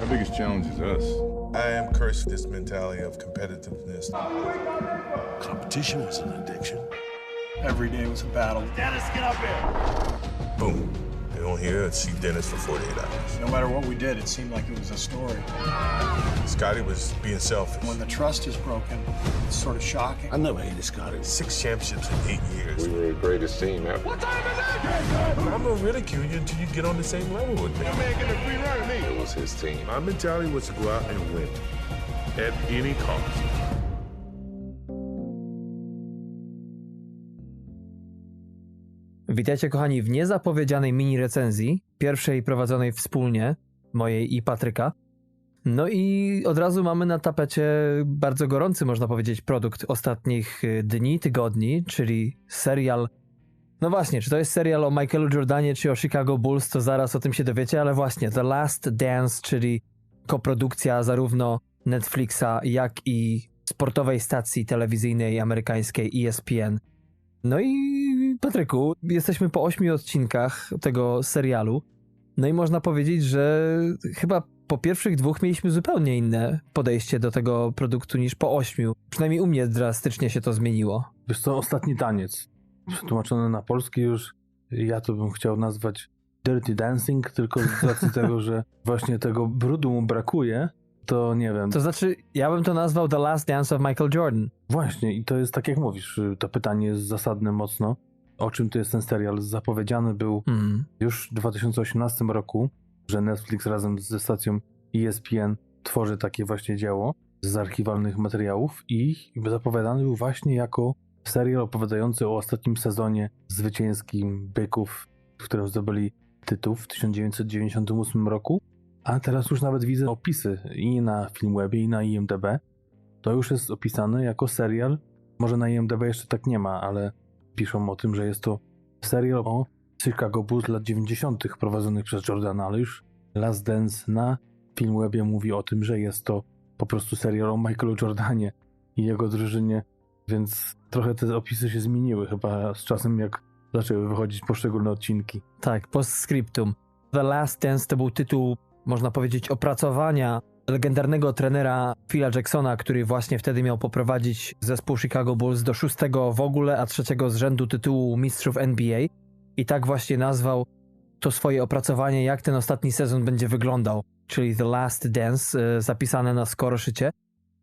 Our biggest challenge is us. I am cursed with this mentality of competitiveness. Competition was an addiction. Every day was a battle. Dennis, get up here. Boom. They don't hear and see Dennis for 48 hours. No matter what we did, it seemed like it was a story. Scotty was being selfish. When the trust is broken, it's sort of shocking. I never hated Scotty. Six championships in eight years. We were the greatest team ever. What time is it? I'm gonna ridicule you until you get on the same level with me. It was his team. My mentality was to go out and win at any cost. Witajcie kochani w niezapowiedzianej mini recenzji, pierwszej prowadzonej wspólnie, mojej i Patryka. No i od razu mamy na tapecie bardzo gorący, można powiedzieć, produkt ostatnich y, dni, tygodni, czyli serial. No właśnie, czy to jest serial o Michaelu Jordanie, czy o Chicago Bulls, to zaraz o tym się dowiecie, ale właśnie The Last Dance, czyli koprodukcja zarówno Netflixa, jak i sportowej stacji telewizyjnej amerykańskiej ESPN. No i Patryku, jesteśmy po ośmiu odcinkach tego serialu. No i można powiedzieć, że chyba po pierwszych dwóch mieliśmy zupełnie inne podejście do tego produktu niż po ośmiu. Przynajmniej u mnie drastycznie się to zmieniło. Wiesz co, ostatni taniec. Przetłumaczony na polski już, ja to bym chciał nazwać Dirty Dancing, tylko z racji tego, że właśnie tego brudu mu brakuje, to nie wiem. To znaczy, ja bym to nazwał The Last Dance of Michael Jordan. Właśnie, i to jest tak jak mówisz, to pytanie jest zasadne mocno. O czym to jest ten serial? Zapowiedziany był Hmm. już w 2018 roku, że Netflix razem ze stacją ESPN tworzy takie właśnie dzieło z archiwalnych materiałów i zapowiadany był właśnie jako serial opowiadający o ostatnim sezonie zwycięskim Byków, w którym zdobyli tytuł w 1998 roku. A teraz już nawet widzę opisy i na Filmwebie, i na IMDb. To już jest opisane jako serial. Może na IMDb jeszcze tak nie ma, ale piszą o tym, że jest to serial o Chicago Bulls lat 90. prowadzonych przez Jordana, ale już Last Dance na Filmwebie mówi o tym, że jest to po prostu serial o Michaelu Jordanie i jego drużynie, więc trochę te opisy się zmieniły chyba z czasem, jak zaczęły wychodzić poszczególne odcinki. Tak, postscriptum. The Last Dance to był tytuł, można powiedzieć, opracowania legendarnego trenera Phila Jacksona, który właśnie wtedy miał poprowadzić zespół Chicago Bulls do szóstego w ogóle, a trzeciego z rzędu tytułu mistrzów NBA. I tak właśnie nazwał to swoje opracowanie, jak ten ostatni sezon będzie wyglądał, czyli The Last Dance, e, zapisane na skoroszycie.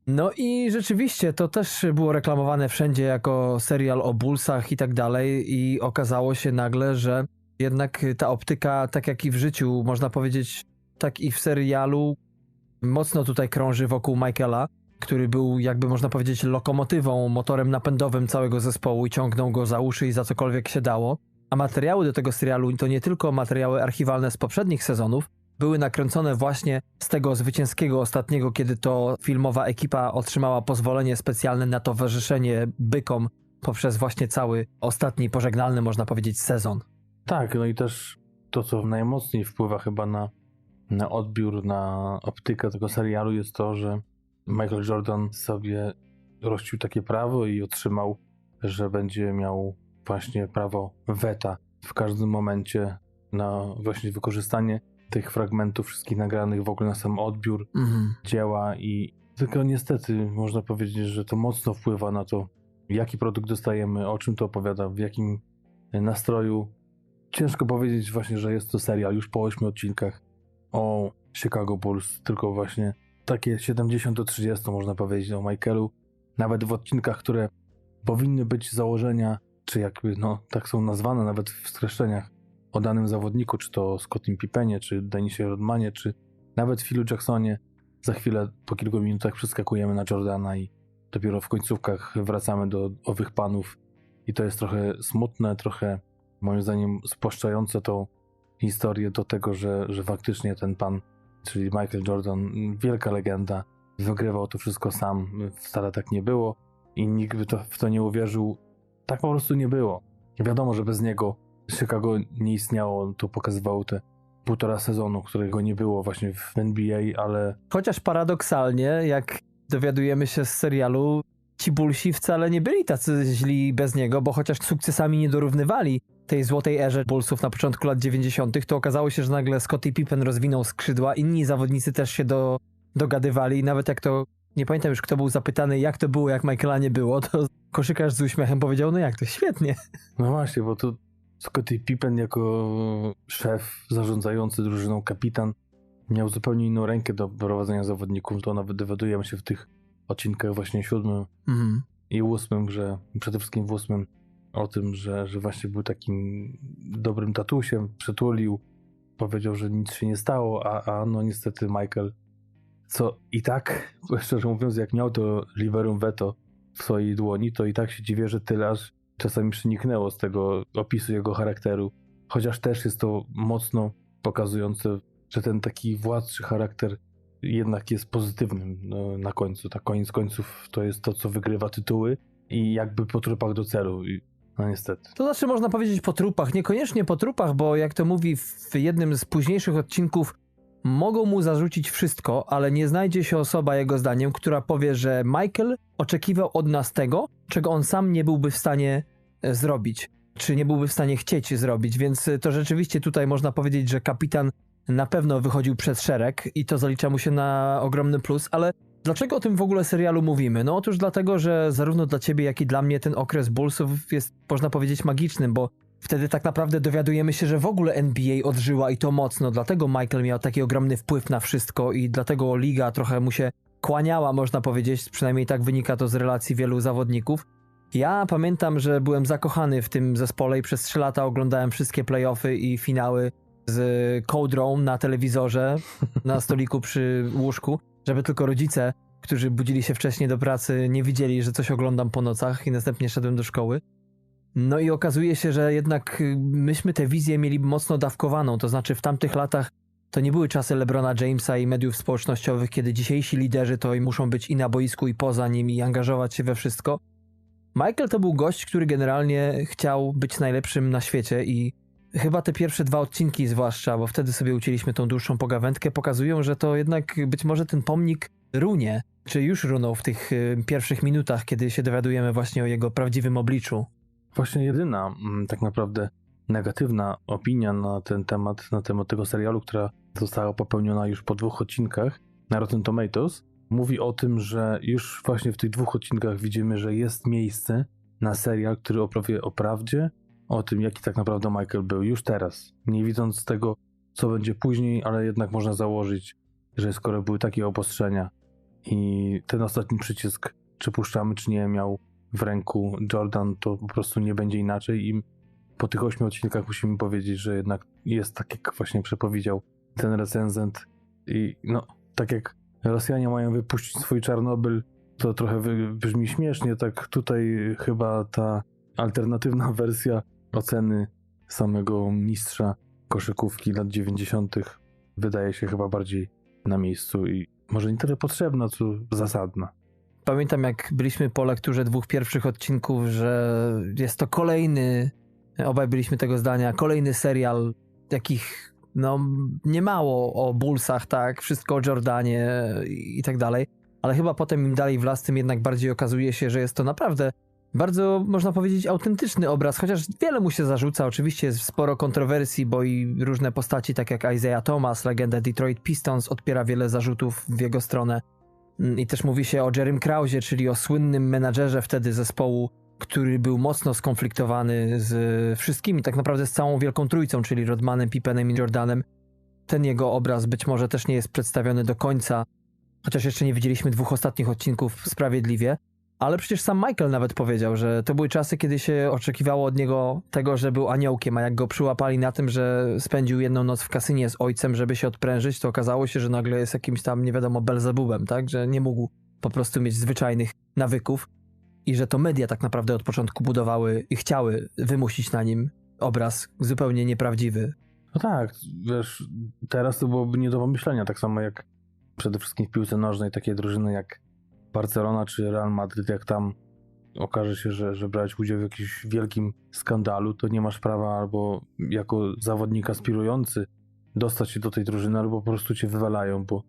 No i rzeczywiście to też było reklamowane wszędzie jako serial o Bullsach i tak dalej i okazało się nagle, że jednak ta optyka, tak jak i w życiu, można powiedzieć, tak i w serialu, mocno tutaj krąży wokół Michaela, który był, jakby można powiedzieć, lokomotywą, motorem napędowym całego zespołu i ciągnął go za uszy i za cokolwiek się dało. A materiały do tego serialu to nie tylko materiały archiwalne z poprzednich sezonów, były nakręcone właśnie z tego zwycięskiego ostatniego, kiedy to filmowa ekipa otrzymała pozwolenie specjalne na towarzyszenie bykom poprzez właśnie cały ostatni pożegnalny, można powiedzieć, sezon. Tak, no i też to, co najmocniej wpływa chyba na, na odbiór, na optykę tego serialu jest to, że Michael Jordan sobie rościł takie prawo i otrzymał, że będzie miał właśnie prawo weta w każdym momencie na właśnie wykorzystanie tych fragmentów wszystkich nagranych w ogóle na sam odbiór Mhm. dzieła i tylko niestety można powiedzieć, że to mocno wpływa na to, jaki produkt dostajemy, o czym to opowiada, w jakim nastroju. Ciężko powiedzieć właśnie, że jest to serial już po 8 odcinkach o Chicago Bulls, tylko właśnie takie 70 do 30 można powiedzieć o Michaelu. Nawet w odcinkach, które powinny być założenia, czy jakby no tak są nazwane nawet w streszczeniach o danym zawodniku, czy to Scottie Pippenie, czy Denisie Rodmanie, czy nawet Philu Jacksonie. Za chwilę, po kilku minutach przeskakujemy na Jordana i dopiero w końcówkach wracamy do owych panów. I to jest trochę smutne, trochę moim zdaniem spłaszczające tą historię do tego, że, że faktycznie ten pan, czyli Michael Jordan, wielka legenda, wygrywał to wszystko sam. Wcale tak nie było i nikt by to, w to nie uwierzył. Tak po prostu nie było. Wiadomo, że bez niego Chicago nie istniało. To pokazywało te półtora sezonu, którego nie było właśnie w NBA, ale Chociaż paradoksalnie, jak dowiadujemy się z serialu, ci Bullsi wcale nie byli tacy źli bez niego, bo chociaż sukcesami nie dorównywali tej złotej erze Bullsów na początku lat 90., to okazało się, że nagle Scottie Pippen rozwinął skrzydła, inni zawodnicy też się do, dogadywali i nawet jak to, nie pamiętam już kto był zapytany, jak to było, jak Michaela nie było, to koszykarz z uśmiechem powiedział, no jak to, świetnie. No właśnie, bo tu Scottie Pippen jako szef zarządzający drużyną, kapitan, miał zupełnie inną rękę do prowadzenia zawodników. To nawet dowiadujemy się w tych odcinkach właśnie siódmym Mhm. i ósmym, że przede wszystkim w ósmym o tym, że, że właśnie był takim dobrym tatusiem, przytulił, powiedział, że nic się nie stało, a, a no niestety Michael, co i tak, szczerze mówiąc, jak miał to liberum veto w swojej dłoni, to i tak się dziwię, że tyle aż czasami przeniknęło z tego opisu jego charakteru. Chociaż też jest to mocno pokazujące, że ten taki władczy charakter jednak jest pozytywnym no, na końcu. Tak koniec końców to jest to, co wygrywa tytuły i jakby po trupach do celu. No niestety. To znaczy można powiedzieć po trupach, niekoniecznie po trupach, bo jak to mówi w jednym z późniejszych odcinków, mogą mu zarzucić wszystko, ale nie znajdzie się osoba, jego zdaniem, która powie, że Michael oczekiwał od nas tego, czego on sam nie byłby w stanie e, zrobić, czy nie byłby w stanie chcieć zrobić, więc e, to rzeczywiście tutaj można powiedzieć, że kapitan na pewno wychodził przed szereg i to zalicza mu się na ogromny plus, ale dlaczego o tym w ogóle serialu mówimy? No otóż dlatego, że zarówno dla ciebie, jak i dla mnie ten okres Bullsów jest, można powiedzieć, magicznym, bo wtedy tak naprawdę dowiadujemy się, że w ogóle NBA odżyła i to mocno, dlatego Michael miał taki ogromny wpływ na wszystko i dlatego liga trochę mu się kłaniała, można powiedzieć, przynajmniej tak wynika to z relacji wielu zawodników. Ja pamiętam, że byłem zakochany w tym zespole i przez 3 lata oglądałem wszystkie playoffy i finały z kołdrą na telewizorze, na stoliku przy łóżku, żeby tylko rodzice, którzy budzili się wcześniej do pracy, nie widzieli, że coś oglądam po nocach i następnie szedłem do szkoły. No i okazuje się, że jednak y, myśmy tę wizję mieli mocno dawkowaną, to znaczy w tamtych latach to nie były czasy LeBrona Jamesa i mediów społecznościowych, kiedy dzisiejsi liderzy to i muszą być i na boisku, i poza nim, i angażować się we wszystko. Michael to był gość, który generalnie chciał być najlepszym na świecie i chyba te pierwsze dwa odcinki zwłaszcza, bo wtedy sobie ucięliśmy tą dłuższą pogawędkę, pokazują, że to jednak być może ten pomnik runie, czy już runął w tych y, pierwszych minutach, kiedy się dowiadujemy właśnie o jego prawdziwym obliczu. Właśnie jedyna mm, tak naprawdę negatywna opinia na ten temat, na temat tego serialu, która została popełniona już po dwóch odcinkach na Rotten Tomatoes, mówi o tym, że już właśnie w tych dwóch odcinkach widzimy, że jest miejsce na serial, który opowie o prawdzie, o tym, jaki tak naprawdę Michael był już teraz. Nie widząc tego, co będzie później, ale jednak można założyć, że skoro były takie obostrzenia i ten ostatni przycisk, czy puszczamy, czy nie, miał w ręku Jordan, to po prostu nie będzie inaczej i po tych ośmiu odcinkach musimy powiedzieć, że jednak jest tak, jak właśnie przepowiedział ten recenzent i no, tak jak Rosjanie mają wypuścić swój Czarnobyl, to trochę brzmi śmiesznie, tak tutaj chyba ta alternatywna wersja oceny samego mistrza koszykówki lat 90. wydaje się chyba bardziej na miejscu i może nie tyle potrzebna, co zasadna. Pamiętam, jak byliśmy po lekturze dwóch pierwszych odcinków, że jest to kolejny, obaj byliśmy tego zdania, kolejny serial, jakich no niemało o Bullsach, tak, wszystko o Jordanie i tak dalej, ale chyba potem im dalej w las, tym jednak bardziej okazuje się, że jest to naprawdę bardzo, można powiedzieć, autentyczny obraz, chociaż wiele mu się zarzuca, oczywiście jest sporo kontrowersji, bo i różne postaci, tak jak Isaiah Thomas, legenda Detroit Pistons, odpiera wiele zarzutów w jego stronę. I też mówi się o Jerrym Krausie, czyli o słynnym menadżerze wtedy zespołu, który był mocno skonfliktowany z wszystkimi, tak naprawdę z całą Wielką Trójcą, czyli Rodmanem, Pippenem i Jordanem. Ten jego obraz być może też nie jest przedstawiony do końca, chociaż jeszcze nie widzieliśmy dwóch ostatnich odcinków sprawiedliwie. Ale przecież sam Michael nawet powiedział, że to były czasy, kiedy się oczekiwało od niego tego, że był aniołkiem, a jak go przyłapali na tym, że spędził jedną noc w kasynie z ojcem, żeby się odprężyć, to okazało się, że nagle jest jakimś tam, nie wiadomo, Belzebubem, tak? Że nie mógł po prostu mieć zwyczajnych nawyków i że to media tak naprawdę od początku budowały i chciały wymusić na nim obraz zupełnie nieprawdziwy. No tak, wiesz, teraz to byłoby nie do pomyślenia, tak samo jak przede wszystkim w piłce nożnej takie drużyny jak Barcelona czy Real Madryt, jak tam okaże się, że, że brać udział w jakimś wielkim skandalu, to nie masz prawa albo jako zawodnik aspirujący dostać się do tej drużyny, albo po prostu cię wywalają, bo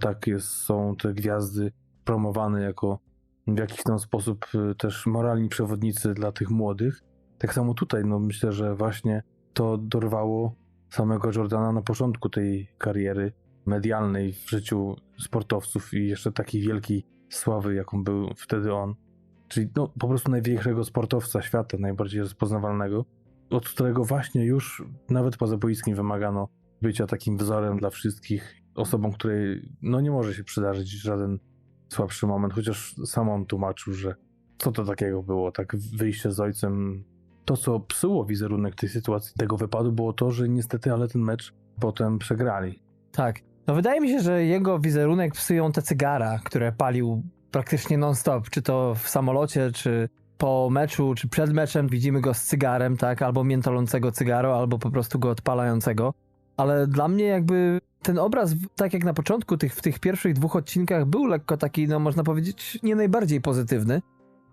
tak jest, są te gwiazdy promowane jako w jakiś tam sposób y, też moralni przewodnicy dla tych młodych. Tak samo tutaj, no myślę, że właśnie to dorwało samego Jordana na początku tej kariery medialnej w życiu sportowców i jeszcze takiej wielkiej sławy, jaką był wtedy on. Czyli no, po prostu największego sportowca świata, najbardziej rozpoznawalnego, od którego właśnie już nawet poza boiskiem wymagano bycia takim wzorem dla wszystkich, osobą, której no nie może się przydarzyć żaden słabszy moment, chociaż sam on tłumaczył, że co to takiego było, tak wyjście z ojcem. To, co psuło wizerunek tej sytuacji, tego wypadu, było to, że niestety, ale ten mecz potem przegrali. Tak. No wydaje mi się, że jego wizerunek psują te cygara, które palił praktycznie non-stop, czy to w samolocie, czy po meczu, czy przed meczem widzimy go z cygarem, tak, albo miętolącego cygaro, albo po prostu go odpalającego. Ale dla mnie jakby ten obraz, tak jak na początku tych, w tych pierwszych dwóch odcinkach był lekko taki, no można powiedzieć, nie najbardziej pozytywny,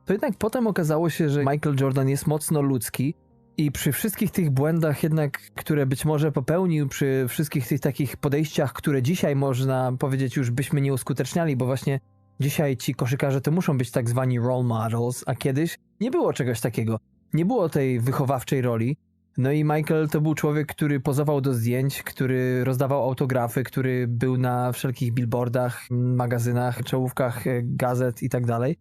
to jednak potem okazało się, że Michael Jordan jest mocno ludzki i przy wszystkich tych błędach jednak, które być może popełnił, przy wszystkich tych takich podejściach, które dzisiaj można powiedzieć już byśmy nie uskuteczniali, bo właśnie dzisiaj ci koszykarze to muszą być tak zwani role models, a kiedyś nie było czegoś takiego. Nie było tej wychowawczej roli. No i Michael to był człowiek, który pozował do zdjęć, który rozdawał autografy, który był na wszelkich billboardach, magazynach, czołówkach e, gazet i tak dalej.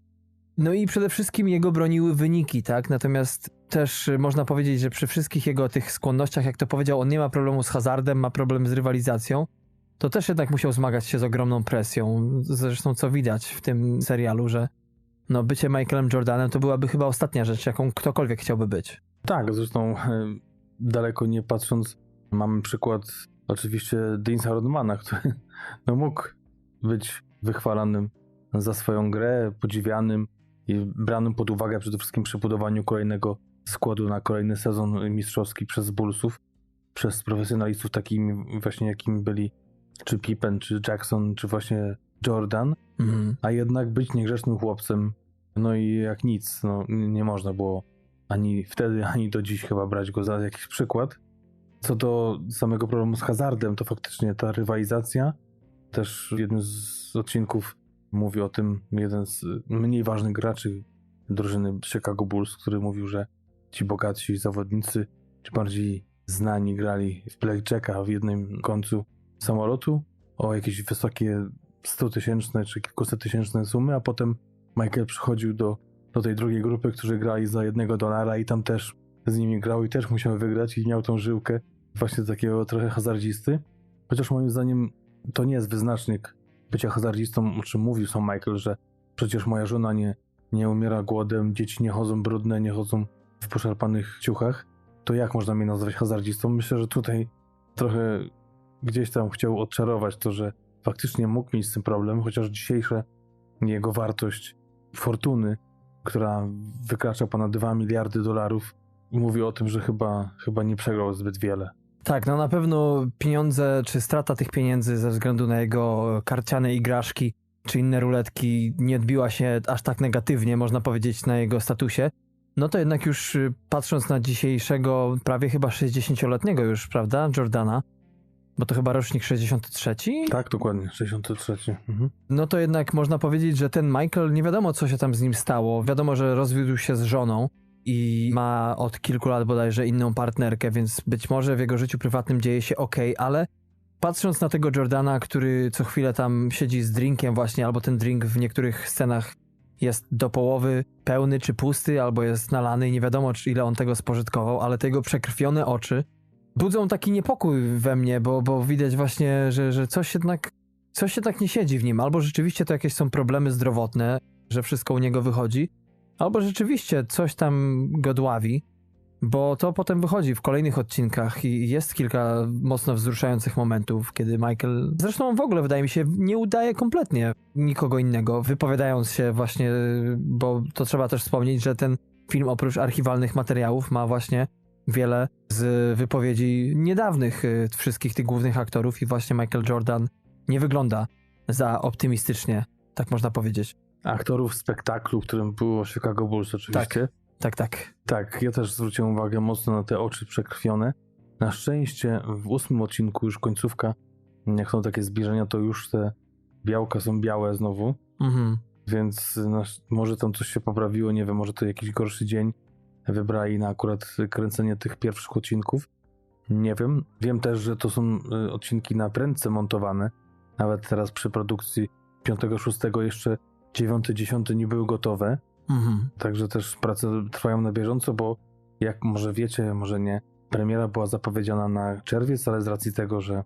No i przede wszystkim jego broniły wyniki, tak? Natomiast też można powiedzieć, że przy wszystkich jego tych skłonnościach, jak to powiedział, on nie ma problemu z hazardem, ma problem z rywalizacją. To też jednak musiał zmagać się z ogromną presją. Zresztą co widać w tym serialu, że no bycie Michaelem Jordanem to byłaby chyba ostatnia rzecz, jaką ktokolwiek chciałby być. Tak, zresztą e, daleko nie patrząc, mamy przykład oczywiście Deansa Rodmana, który no, mógł być wychwalanym za swoją grę, podziwianym i branym pod uwagę przede wszystkim przy budowaniu kolejnego składu na kolejny sezon mistrzowski przez Bullsów, przez profesjonalistów takimi właśnie jakimi byli czy Pippen, czy Jackson, czy właśnie Jordan, Mhm. a jednak być niegrzecznym chłopcem, no i jak nic, no nie można było ani wtedy, ani do dziś chyba brać go za jakiś przykład. Co do samego problemu z hazardem, to faktycznie ta rywalizacja, też w jednym z odcinków mówi o tym jeden z mniej ważnych graczy drużyny Chicago Bulls, który mówił, że ci bogatsi zawodnicy, czy bardziej znani grali w blackjacka w jednym końcu samolotu o jakieś wysokie 100 tysięczne czy kilkuset tysięczne sumy, a potem Michael przychodził do, do tej drugiej grupy, którzy grali za jednego dolara i tam też z nimi grał i też musiał wygrać i miał tą żyłkę właśnie takiego trochę hazardzisty. Chociaż moim zdaniem to nie jest wyznacznik bycia hazardzistą, o czym mówił sam Michael, że przecież moja żona nie, nie umiera głodem, dzieci nie chodzą brudne, nie chodzą w poszarpanych ciuchach. To jak można mnie nazwać hazardzistą? Myślę, że tutaj trochę gdzieś tam chciał odczarować to, że faktycznie mógł mieć z tym problem, chociaż dzisiejsza jego wartość fortuny, która wykracza ponad 2 miliardy dolarów, mówi o tym, że chyba, chyba nie przegrał zbyt wiele. Tak, no na pewno pieniądze, czy strata tych pieniędzy ze względu na jego karciane igraszki, czy inne ruletki nie odbiła się aż tak negatywnie, można powiedzieć, na jego statusie. No to jednak już y, patrząc na dzisiejszego, prawie chyba 60-letniego już, prawda, Jordana, bo to chyba rocznik 63? Tak, dokładnie, 63. Mhm. No to jednak można powiedzieć, że ten Michael, nie wiadomo co się tam z nim stało. Wiadomo, że rozwiódł się z żoną i ma od kilku lat bodajże inną partnerkę, więc być może w jego życiu prywatnym dzieje się ok, ale patrząc na tego Jordana, który co chwilę tam siedzi z drinkiem właśnie, albo ten drink w niektórych scenach jest do połowy pełny czy pusty, albo jest nalany i nie wiadomo czy ile on tego spożytkował, ale te jego przekrwione oczy budzą taki niepokój we mnie, bo, bo widać właśnie, że, że coś jednak coś jednak nie siedzi w nim. Albo rzeczywiście to jakieś są problemy zdrowotne, że wszystko u niego wychodzi, albo rzeczywiście coś tam go dławi, bo to potem wychodzi w kolejnych odcinkach i jest kilka mocno wzruszających momentów, kiedy Michael, zresztą w ogóle wydaje mi się, nie udaje kompletnie nikogo innego, wypowiadając się właśnie, bo to trzeba też wspomnieć, że ten film oprócz archiwalnych materiałów ma właśnie wiele z wypowiedzi niedawnych y, wszystkich tych głównych aktorów i właśnie Michael Jordan nie wygląda za optymistycznie, tak można powiedzieć. Aktorów spektaklu, którym było Chicago Bulls oczywiście. Tak, tak. Tak, ja też zwróciłem uwagę mocno na te oczy przekrwione. Na szczęście w ósmym odcinku już końcówka, jak są takie zbliżenia, to już te białka są białe znowu, Mhm. więc no, może tam coś się poprawiło, nie wiem, może to jakiś gorszy dzień wybrali na akurat kręcenie tych pierwszych odcinków. Nie wiem. Wiem też, że to są y, odcinki na prędce montowane. Nawet teraz przy produkcji 5-6 jeszcze 9-10 nie były gotowe. Mhm. Także też prace trwają na bieżąco, bo jak może wiecie, może nie, premiera była zapowiedziana na czerwiec, ale z racji tego, że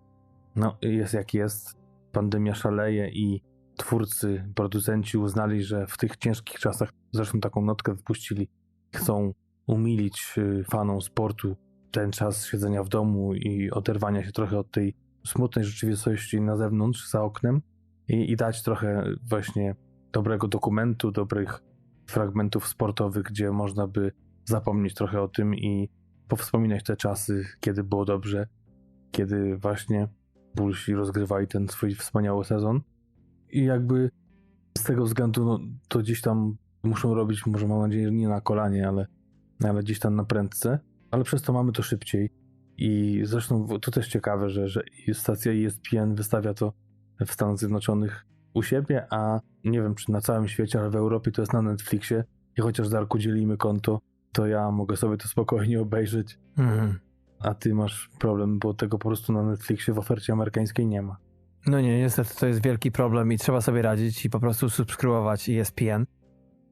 no, jest jak jest, pandemia szaleje i twórcy, producenci uznali, że w tych ciężkich czasach, zresztą taką notkę wypuścili, chcą umilić y, fanom sportu ten czas siedzenia w domu i oderwania się trochę od tej smutnej rzeczywistości na zewnątrz, za oknem i, i dać trochę właśnie dobrego dokumentu, dobrych fragmentów sportowych, gdzie można by zapomnieć trochę o tym i powspominać te czasy, kiedy było dobrze, kiedy właśnie Bullsi rozgrywali ten swój wspaniały sezon. I jakby z tego względu no, to gdzieś tam muszą robić, może mam nadzieję, że nie na kolanie, ale, ale gdzieś tam na prędce, ale przez to mamy to szybciej. I zresztą to też ciekawe, że, że stacja ESPN wystawia to w Stanach Zjednoczonych u siebie, a nie wiem czy na całym świecie, ale w Europie to jest na Netflixie. I chociaż Darku dzielimy konto, to ja mogę sobie to spokojnie obejrzeć, Mhm. a ty masz problem, bo tego po prostu na Netflixie w ofercie amerykańskiej nie ma. No nie, niestety to jest wielki problem i trzeba sobie radzić i po prostu subskrybować ESPN.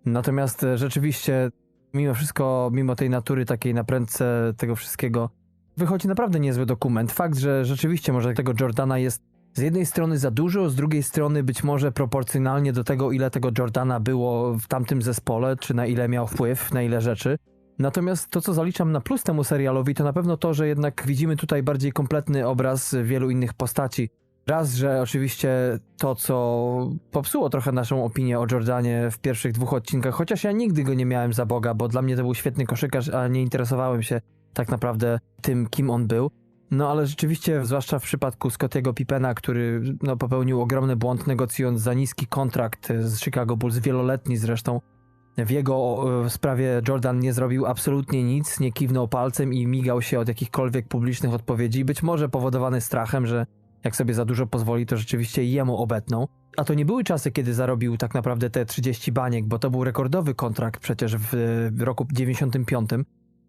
Natomiast e, rzeczywiście, mimo wszystko, mimo tej natury takiej naprędce tego wszystkiego, wychodzi naprawdę niezły dokument. Fakt, że rzeczywiście może tego Jordana jest z jednej strony za dużo, z drugiej strony być może proporcjonalnie do tego, ile tego Jordana było w tamtym zespole, czy na ile miał wpływ, na ile rzeczy. Natomiast to, co zaliczam na plus temu serialowi, to na pewno to, że jednak widzimy tutaj bardziej kompletny obraz wielu innych postaci. Raz, że oczywiście to, co popsuło trochę naszą opinię o Jordanie w pierwszych dwóch odcinkach, chociaż ja nigdy go nie miałem za Boga, bo dla mnie to był świetny koszykarz, a nie interesowałem się tak naprawdę tym, kim on był. No ale rzeczywiście, zwłaszcza w przypadku Scottiego Pippena, który no, popełnił ogromny błąd negocjując za niski kontrakt z Chicago Bulls, wieloletni zresztą, w jego e, sprawie Jordan nie zrobił absolutnie nic, nie kiwnął palcem i migał się od jakichkolwiek publicznych odpowiedzi, być może powodowany strachem, że jak sobie za dużo pozwoli, to rzeczywiście jemu obetną. A to nie były czasy, kiedy zarobił tak naprawdę te 30 baniek, bo to był rekordowy kontrakt przecież w, roku 95.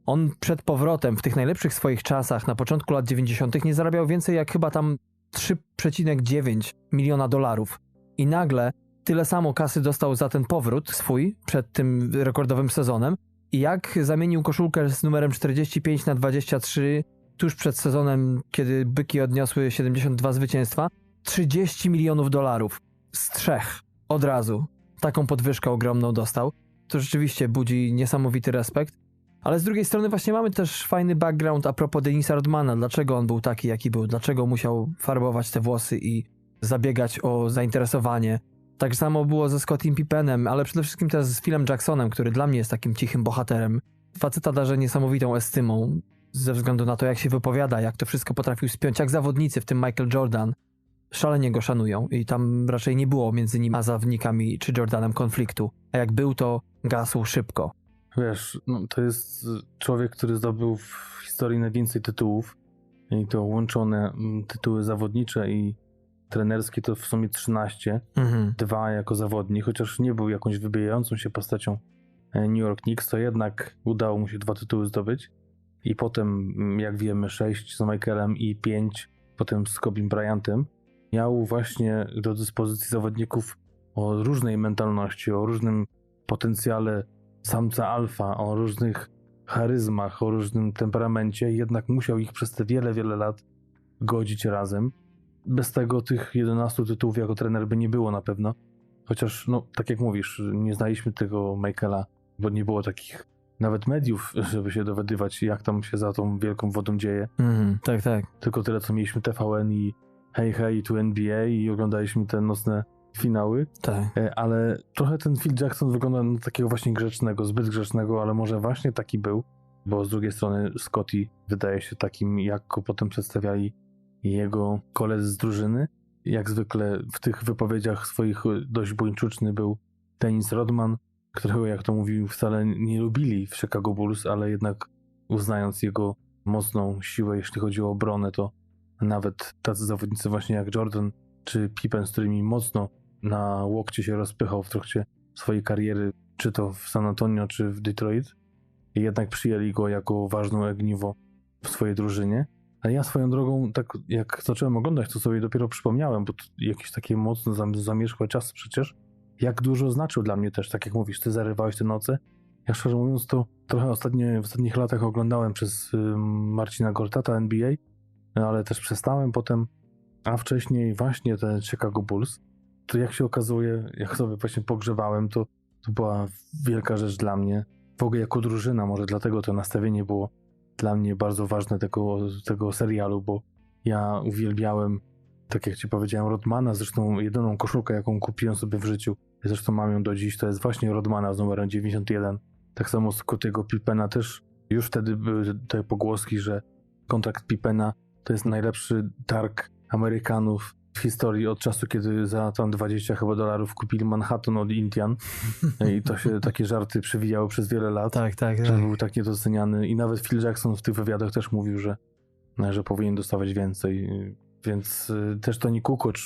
On przed powrotem, w tych najlepszych swoich czasach, na początku lat 90., nie zarabiał więcej jak chyba tam 3,9 miliona dolarów. I nagle tyle samo kasy dostał za ten powrót swój przed tym rekordowym sezonem. I jak zamienił koszulkę z numerem 45 na 23 tuż przed sezonem, kiedy byki odniosły 72 zwycięstwa, 30 milionów dolarów z trzech od razu. Taką podwyżkę ogromną dostał. To rzeczywiście budzi niesamowity respekt. Ale z drugiej strony właśnie mamy też fajny background a propos Denisa Rodmana. Dlaczego on był taki, jaki był? Dlaczego musiał farbować te włosy i zabiegać o zainteresowanie? Tak samo było ze Scottim Pippenem, ale przede wszystkim też z Philem Jacksonem, który dla mnie jest takim cichym bohaterem. Faceta darzy niesamowitą estymą ze względu na to, jak się wypowiada, jak to wszystko potrafił spiąć, jak zawodnicy, w tym Michael Jordan, szalenie go szanują i tam raczej nie było między nim a zawodnikami czy Jordanem konfliktu. A jak był, to gasł szybko. Wiesz, no, to jest człowiek, który zdobył w historii najwięcej tytułów i to łączone mm, tytuły zawodnicze i trenerskie to w sumie 13, Mhm. dwa jako zawodnik, chociaż nie był jakąś wybijającą się postacią e, New York Knicks, to jednak udało mu się dwa tytuły zdobyć i potem, mm, jak wiemy, sześć z Michaelem i pięć potem z Kobim Bryantem. Miał właśnie do dyspozycji zawodników o różnej mentalności, o różnym potencjale samca alfa, o różnych charyzmach, o różnym temperamencie, jednak musiał ich przez te wiele, wiele lat godzić razem. Bez tego tych 11 tytułów jako trener by nie było na pewno. Chociaż, no, tak jak mówisz, nie znaliśmy tego Michaela, bo nie było takich nawet mediów, żeby się dowiadywać, jak tam się za tą wielką wodą dzieje. Mhm. Tak, tak. Tylko tyle, co mieliśmy TVN i hej, hej, tu NBA i oglądaliśmy te nocne finały. Tak. E, ale trochę ten Phil Jackson wygląda na takiego właśnie grzecznego, zbyt grzecznego, ale może właśnie taki był, bo z drugiej strony Scotty wydaje się takim, jak go potem przedstawiali jego koledzy z drużyny. Jak zwykle w tych wypowiedziach swoich dość buńczuczny był Dennis Rodman, którego, jak to mówił, wcale nie lubili w Chicago Bulls, ale jednak uznając jego mocną siłę, jeśli chodzi o obronę, to nawet tacy zawodnicy właśnie jak Jordan czy Pippen, z którymi mocno na łokcie się rozpychał w trakcie swojej kariery, czy to w San Antonio, czy w Detroit, jednak przyjęli go jako ważną ogniwo w swojej drużynie. A ja swoją drogą, tak jak zacząłem oglądać, to sobie dopiero przypomniałem, bo to jakieś takie mocno zam- zamierzchłe czasy przecież, jak dużo znaczył dla mnie też, tak jak mówisz, ty zarywałeś te noce. Ja szczerze mówiąc, to trochę ostatnie, w ostatnich latach oglądałem przez Marcina Gortata NBA, ale też przestałem potem, a wcześniej właśnie ten Chicago Bulls, to jak się okazuje, jak sobie właśnie pogrzewałem, to, to była wielka rzecz dla mnie. W ogóle jako drużyna, może dlatego to nastawienie było dla mnie bardzo ważne tego, tego serialu, bo ja uwielbiałem, tak jak ci powiedziałem, Rodmana, zresztą jedyną koszulkę, jaką kupiłem sobie w życiu, zresztą mam ją do dziś, to jest właśnie Rodmana z numerem 91. Tak samo z Scottiego Pippena też już wtedy były te pogłoski, że kontrakt Pippena to jest najlepszy targ Amerykanów w historii od czasu, kiedy za tam 20 chyba dolarów kupili Manhattan od Indian. I to się takie żarty przewijały przez wiele lat Tak, tak, że tak. był tak niedoceniany. I nawet Phil Jackson w tych wywiadach też mówił, że, że powinien dostawać więcej, więc y, też Tony Kukoc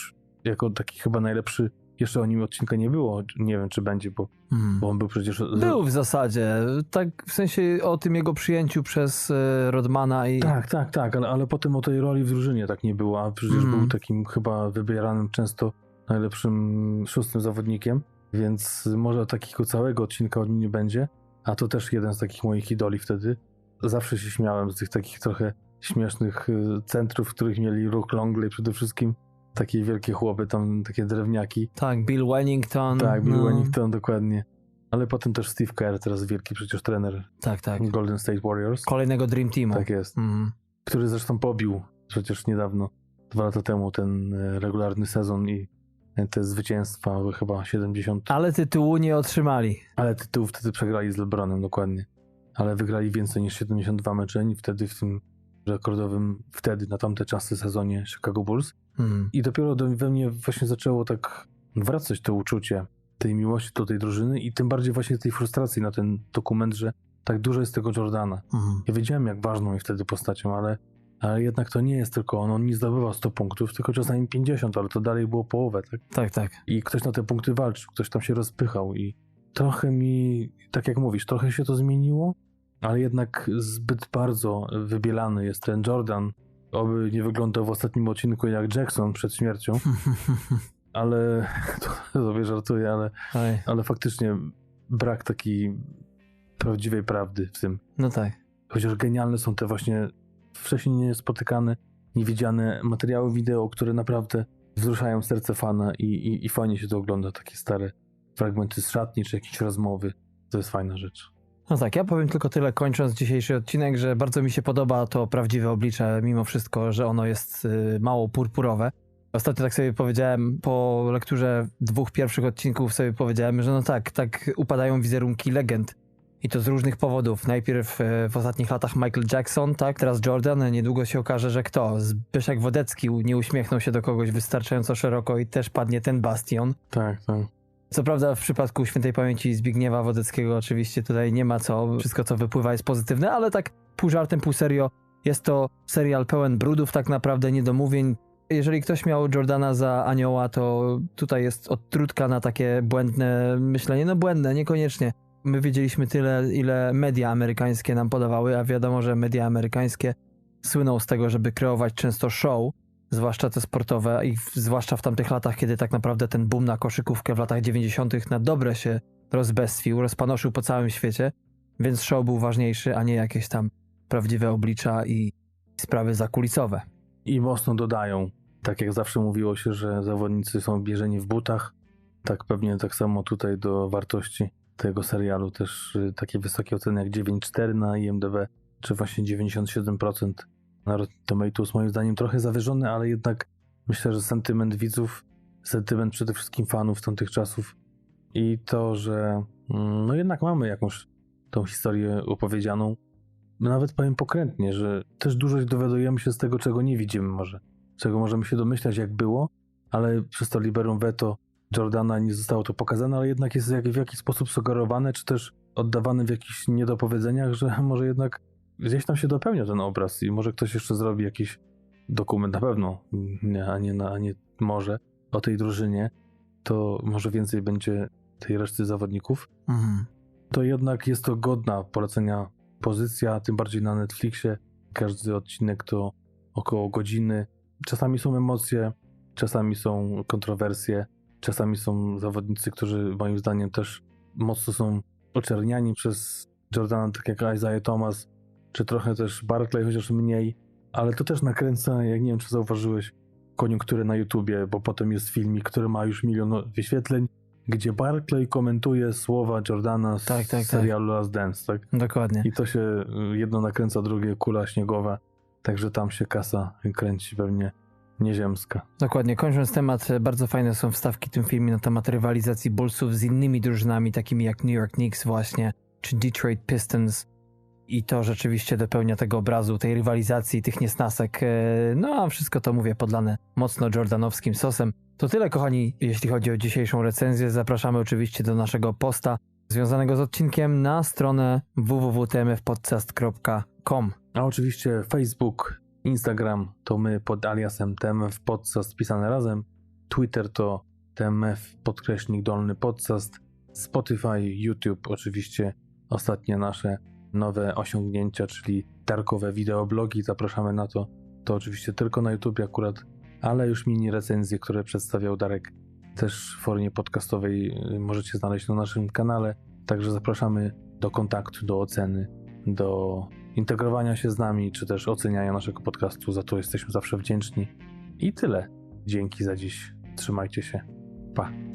jako taki chyba najlepszy, jeszcze o nim odcinka nie było, nie wiem czy będzie, bo, Mhm. bo on był przecież... Był w zasadzie, tak w sensie o tym jego przyjęciu przez e, Rodmana i... Tak, tak, tak, ale, ale potem o tej roli w drużynie tak nie było, a przecież Mhm. był takim chyba wybieranym często najlepszym szóstym zawodnikiem, więc może takiego całego odcinka od nim nie będzie, a to też jeden z takich moich idoli wtedy. Zawsze się śmiałem z tych takich trochę śmiesznych y, centrów, w których mieli Rook Longley przede wszystkim, takie wielkie chłopy, tam takie drewniaki. Tak, Bill Wellington. Tak, Bill no, Wellington, dokładnie. Ale potem też Steve Kerr, teraz wielki przecież trener Tak, tak. Golden State Warriors. Kolejnego Dream Teamu. Tak jest. Mhm. który zresztą pobił przecież niedawno, dwa lata temu, ten e, regularny sezon i e, te zwycięstwa, chyba 70, Ale tytułu nie otrzymali. ale tytuł wtedy przegrali z LeBronem dokładnie. Ale wygrali więcej niż 72 mecze i wtedy w tym rekordowym, wtedy na tamte czasy sezonie Chicago Bulls. Mhm. I dopiero do, we mnie właśnie zaczęło tak wracać to uczucie tej miłości do tej drużyny i tym bardziej właśnie tej frustracji na ten dokument, że tak dużo jest tego Jordana. Mhm. Ja wiedziałem, jak ważną jest wtedy postacią, ale, ale jednak to nie jest tylko on. On nie zdobywał 100 punktów, tylko czasami 50, ale to dalej było połowę, tak? Tak, tak. I ktoś na te punkty walczył, ktoś tam się rozpychał i trochę mi, tak jak mówisz, trochę się to zmieniło, ale jednak zbyt bardzo wybielany jest ten Jordan. Oby nie wyglądał w ostatnim odcinku jak Jackson przed śmiercią, ale to sobie żartuję, ale, Oj, ale faktycznie brak takiej prawdziwej prawdy w tym. no tak. Chociaż genialne są te właśnie wcześniej niespotykane, niewidziane materiały wideo, które naprawdę wzruszają serce fana i, i, i fajnie się to ogląda, takie stare fragmenty z szatni czy jakieś rozmowy. To jest fajna rzecz. No tak, ja powiem tylko tyle, kończąc dzisiejszy odcinek, że bardzo mi się podoba to prawdziwe oblicze, mimo wszystko, że ono jest y, mało purpurowe. Ostatnio tak sobie powiedziałem, po lekturze dwóch pierwszych odcinków sobie powiedziałem, że no tak, tak upadają wizerunki legend. I to z różnych powodów. Najpierw e, w ostatnich latach Michael Jackson, tak, teraz Jordan, niedługo się okaże, że kto? Zbyszek Wodecki nie uśmiechnął się do kogoś wystarczająco szeroko i też padnie ten bastion. Tak, tak. Co prawda w przypadku świętej pamięci Zbigniewa Wodeckiego oczywiście tutaj nie ma co, wszystko co wypływa jest pozytywne, ale tak pół żartem, pół serio jest to serial pełen brudów, tak naprawdę niedomówień. Jeżeli ktoś miał Jordana za anioła, to tutaj jest odtrutka na takie błędne myślenie. No błędne, niekoniecznie. My wiedzieliśmy tyle, ile media amerykańskie nam podawały, a wiadomo, że media amerykańskie słyną z tego, żeby kreować często show, zwłaszcza te sportowe i zwłaszcza w tamtych latach, kiedy tak naprawdę ten boom na koszykówkę w latach 90. na dobre się rozbestwił, rozpanoszył po całym świecie, więc show był ważniejszy, a nie jakieś tam prawdziwe oblicza i sprawy zakulisowe. I mocno dodają. Tak jak zawsze mówiło się, że zawodnicy są bierzeni w butach, tak pewnie tak samo tutaj do wartości tego serialu też y, takie wysokie oceny jak 9,4 na IMDb, czy właśnie 97% na Rotten Tomatoes. Moim zdaniem trochę zawyżone, ale jednak myślę, że sentyment widzów, sentyment przede wszystkim fanów tamtych czasów i to, że mm, no jednak mamy jakąś tą historię opowiedzianą, nawet powiem pokrętnie, że też dużo dowiadujemy się z tego, czego nie widzimy może, czego możemy się domyślać jak było, ale przez to liberum veto Jordana nie zostało to pokazane, ale jednak jest w jakiś sposób sugerowane, czy też oddawane w jakichś niedopowiedzeniach, że może jednak gdzieś tam się dopełnia ten obraz i może ktoś jeszcze zrobi jakiś dokument na pewno, nie, a, nie, a nie może, o tej drużynie, to może więcej będzie tej reszty zawodników. Mhm. To jednak jest to godna polecenia pozycja, tym bardziej na Netflixie. Każdy odcinek to około godziny. Czasami są emocje, czasami są kontrowersje, czasami są zawodnicy, którzy moim zdaniem też mocno są oczerniani przez Jordana, tak jak Isaiah Thomas, czy trochę też Barclay, chociaż mniej, ale to też nakręca, jak nie wiem, czy zauważyłeś, koniunkturę na YouTubie, bo potem jest filmik, który ma już milion wyświetleń, gdzie Barclay komentuje słowa Jordana z Tak, tak, tak. serialu Last Dance, tak? Dokładnie. I to się y, jedno nakręca, drugie kula śniegowa, także tam się kasa kręci pewnie nieziemska. Dokładnie. Kończąc temat, e, bardzo fajne są wstawki w tym filmie na temat rywalizacji Bullsów z innymi drużynami, takimi jak New York Knicks właśnie, czy Detroit Pistons. I to rzeczywiście dopełnia tego obrazu, tej rywalizacji, tych niesnasek. E, No a wszystko to, mówię, podlane mocno jordanowskim sosem. To tyle, kochani, jeśli chodzi o dzisiejszą recenzję. Zapraszamy oczywiście do naszego posta związanego z odcinkiem na stronę www.tmfpodcast.com. A oczywiście Facebook, Instagram to my pod aliasem TMF Podcast pisane razem, Twitter to TMF podkreśnik dolny podcast, Spotify, YouTube oczywiście ostatnie nasze nowe osiągnięcia, czyli darkowe wideoblogi, zapraszamy na to. To oczywiście tylko na YouTube akurat, ale już mini recenzje, które przedstawiał Darek też w formie podcastowej y, możecie znaleźć na naszym kanale. Także zapraszamy do kontaktu, do oceny, do integrowania się z nami, czy też oceniania naszego podcastu. Za to jesteśmy zawsze wdzięczni. I tyle. Dzięki za dziś. Trzymajcie się. Pa.